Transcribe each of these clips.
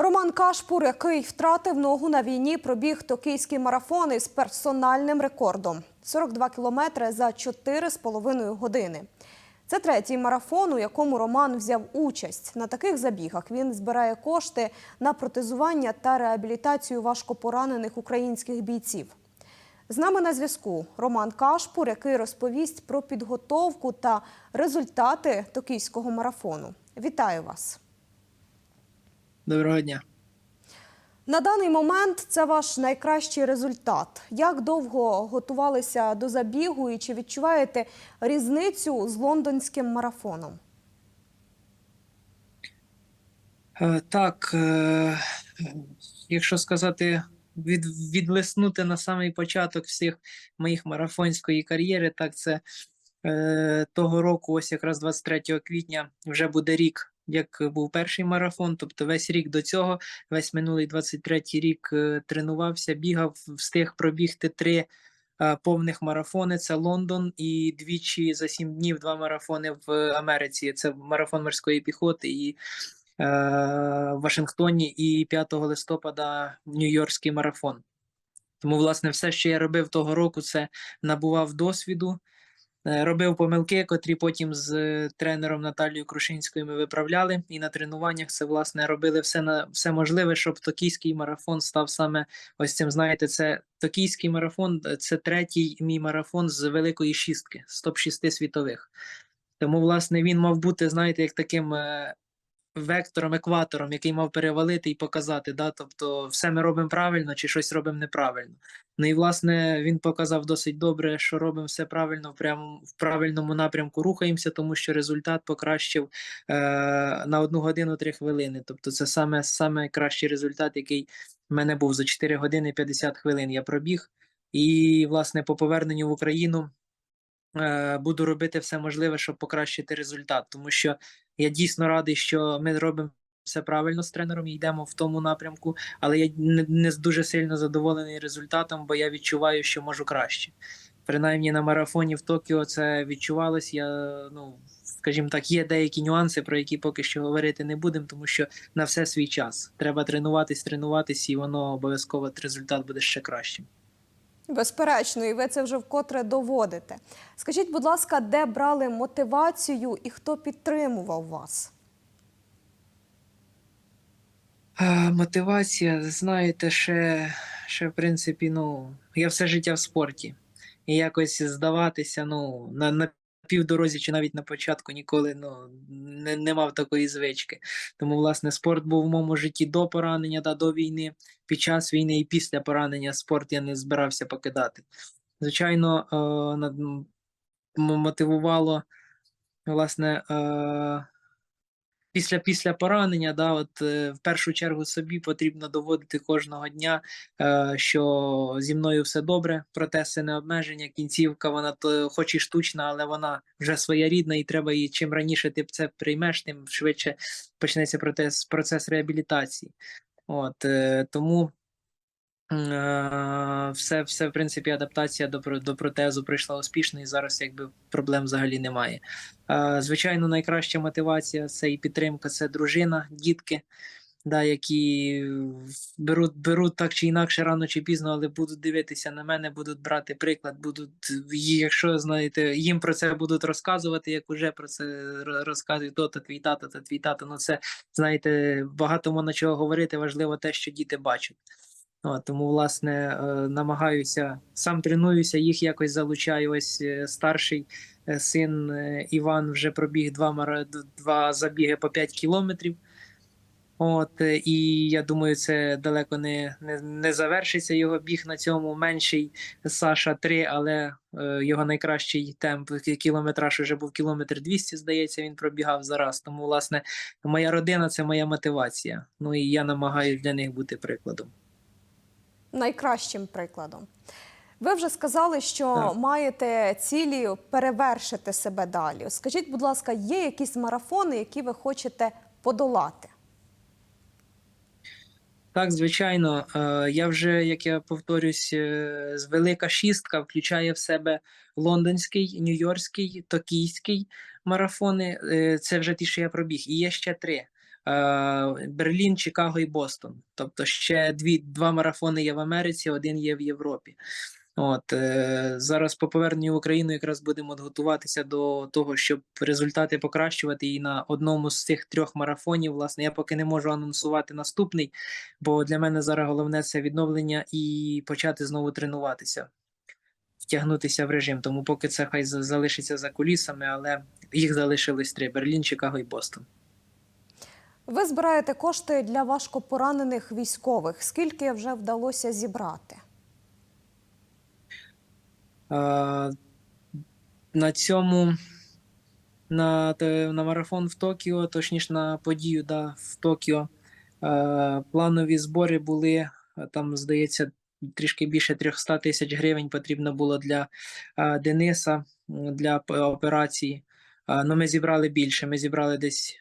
Роман Кашпур, який втратив ногу на війні, пробіг токійський марафон із персональним рекордом 42 кілометри за 4,5 години. Це третій марафон, у якому Роман взяв участь. На таких забігах він збирає кошти на протезування та реабілітацію важкопоранених українських бійців. З нами на зв'язку Роман Кашпур, який розповість про підготовку та результати токійського марафону. Вітаю вас! Доброго дня. На даний момент це ваш найкращий результат. Як довго готувалися до забігу і чи відчуваєте різницю з лондонським марафоном? Е, Так, е, якщо сказати, від, відлиснути на самий початок всіх моїх марафонської кар'єри, так це е, того року, ось якраз 23 квітня, вже буде рік, як був перший марафон. Тобто весь рік до цього, весь минулий 23 рік е, тренувався, бігав, встиг пробігти три е, повних марафони. Це Лондон і двічі за сім днів два марафони в Америці. Це марафон морської піхоти і е, в Вашингтоні і 5 листопада Нью-Йоркський марафон. Тому, власне, все, що я робив того року, це набував досвіду, робив помилки, котрі потім з е, тренером Наталією Крушинською ми виправляли. І на тренуваннях це власне робили все на все можливе, щоб токійський марафон став саме ось цим. Знаєте, це токійський марафон, е, це третій мій марафон з великої шістки, з топ-6 світових. Тому, власне, він мав бути, знаєте, як таким е, вектором, екватором, який мав перевалити і показати. Да? Тобто, все ми робимо правильно чи щось робимо неправильно. Ну і власне він показав досить добре, що робимо все правильно, прямо в правильному напрямку рухаємося, тому що результат покращив е, на одну годину три хвилини. Тобто, це саме, саме кращий результат, який в мене був за 4 години 50 хвилин. Я пробіг. І, власне, по поверненню в Україну е, буду робити все можливе, щоб покращити результат, тому що я дійсно радий, що ми робимо все правильно з тренером і йдемо в тому напрямку, але я не, дуже сильно задоволений результатом, бо я відчуваю, що можу краще. Принаймні на марафоні в Токіо це відчувалось. Я ну скажімо так, є деякі нюанси, про які поки що говорити не будемо, тому що на все свій час треба тренуватись, тренуватись, і воно обов'язково результат буде ще кращим. Безперечно, і ви це вже вкотре доводите. Скажіть, будь ласка, де брали мотивацію і хто підтримував вас? Мотивація, знаєте, ще, ще в принципі, ну, я все життя в спорті. І якось здаватися, ну, на, на півдорозі чи навіть на початку ніколи ну, не, не мав такої звички. Тому, власне, спорт був в моєму житті до поранення та до війни, під час війни і після поранення спорт я не збирався покидати. Звичайно, е, мотивувало, власне, е, після, після поранення, да, от е, в першу чергу собі потрібно доводити кожного дня, е, що зі мною все добре, Протеси не обмеження, кінцівка, вона то хоч і штучна, але вона вже своєрідна, і треба її чим раніше ти це приймеш, тим швидше почнеться процес, процес реабілітації. От е, тому. Е, Все, все, в принципі, адаптація до, до протезу пройшла успішно, і зараз якби проблем взагалі немає. Е, Звичайно, найкраща мотивація це і підтримка, це дружина, дітки, да, які беруть, беруть так чи інакше рано чи пізно, але будуть дивитися на мене, будуть брати приклад, будуть, якщо знаєте, їм про це будуть розказувати, як уже про це ро- розказують то, то твій тато, то твій тато. Ну це знаєте, багато можна чого говорити. Важливо те, що діти бачать. Тому, власне, е, намагаюся сам тренуюся, їх якось залучаю. Ось е, старший е, син Іван вже пробіг два, мара... два забіги по 5 кілометрів. От, і я думаю, це далеко не, не, не завершиться його біг на цьому. Менший Саша 3, але е, його найкращий темп кілометраж вже був кілометр 200, здається, він пробігав зараз. Тому, власне, моя родина це моя мотивація. Ну і я намагаюся для них бути прикладом. Найкращим прикладом. Ви вже сказали, що Так. маєте цілі перевершити себе далі. Скажіть, будь ласка, є якісь марафони, які ви хочете подолати? Так, звичайно, е, я вже, як я повторюсь, е, з велика шістка включає в себе лондонський, нью-йоркський, токійський марафони. Е, Це вже ті, що я пробіг. І є ще три. Берлін, Чикаго і Бостон. Тобто ще дві, два марафони є в Америці, один є в Європі. От е, зараз по поверненню в Україну якраз будемо готуватися до того, щоб результати покращувати. І на одному з цих трьох марафонів, власне, я поки не можу анонсувати наступний, бо для мене зараз головне це відновлення і почати знову тренуватися, втягнутися в режим. Тому поки це хай залишиться за кулісами, але їх залишилось три: Берлін, Чикаго і Бостон. Ви збираєте кошти для важкопоранених військових. Скільки вже вдалося зібрати? А, на цьому на, на марафон в Токіо, точніше на подію да, в Токіо. Планові збори були там, здається, трішки більше 300 тисяч гривень потрібно було для Дениса для операції. Е, Ну, ми зібрали більше. Ми зібрали десь,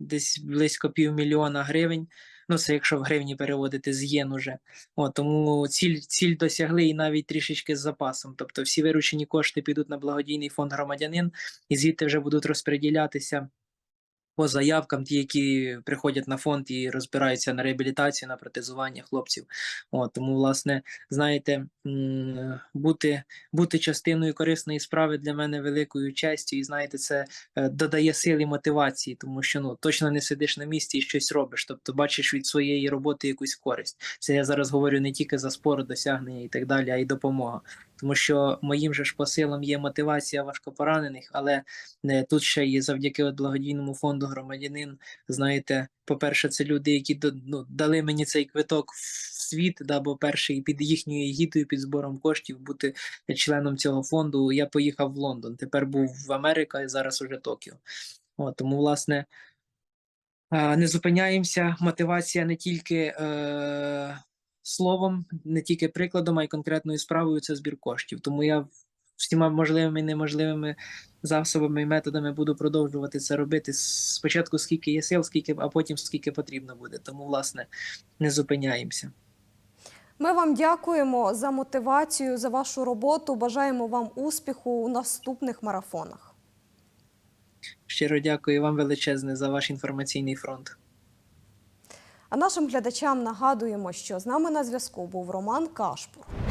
десь близько півмільйона гривень. Ну, це якщо в гривні переводити з єн уже. От, тому ціль, ціль досягли і навіть трішечки з запасом. Тобто всі виручені кошти підуть на благодійний фонд громадянин, і звідти вже будуть розподілятися по заявкам, ті, які приходять на фонд і розбираються на реабілітацію, на протезування хлопців. От, тому, власне, знаєте, бути, бути частиною корисної справи для мене великою честю, і знаєте, це е, додає сили мотивації, тому що ну точно не сидиш на місці і щось робиш. Тобто бачиш від своєї роботи якусь користь. Це я зараз говорю не тільки за спорт, досягнення і так далі, а й допомога. Тому що моїм же ж посилом є мотивація важкопоранених, але е, тут ще є завдяки благодійному фонду громадянин. Знаєте, по-перше, це люди, які ну, дали мені цей квиток в світ, да, бо перший під їхньою егідою, під збором коштів бути членом цього фонду. Я поїхав в Лондон. Тепер був в Америка і зараз уже Токіо. От, тому, власне, е, не зупиняємося. Мотивація не тільки е, словом, не тільки прикладом, а й конкретною справою це збір коштів. Тому я всіма можливими і неможливими засобами і методами буду продовжувати це робити. Спочатку скільки є сил, скільки, а потім скільки потрібно буде. Тому, власне, не зупиняємося. Ми вам дякуємо за мотивацію, за вашу роботу. Бажаємо вам успіху у наступних марафонах. Щиро дякую вам величезне за ваш інформаційний фронт. А нашим глядачам нагадуємо, що з нами на зв'язку був Роман Кашпур.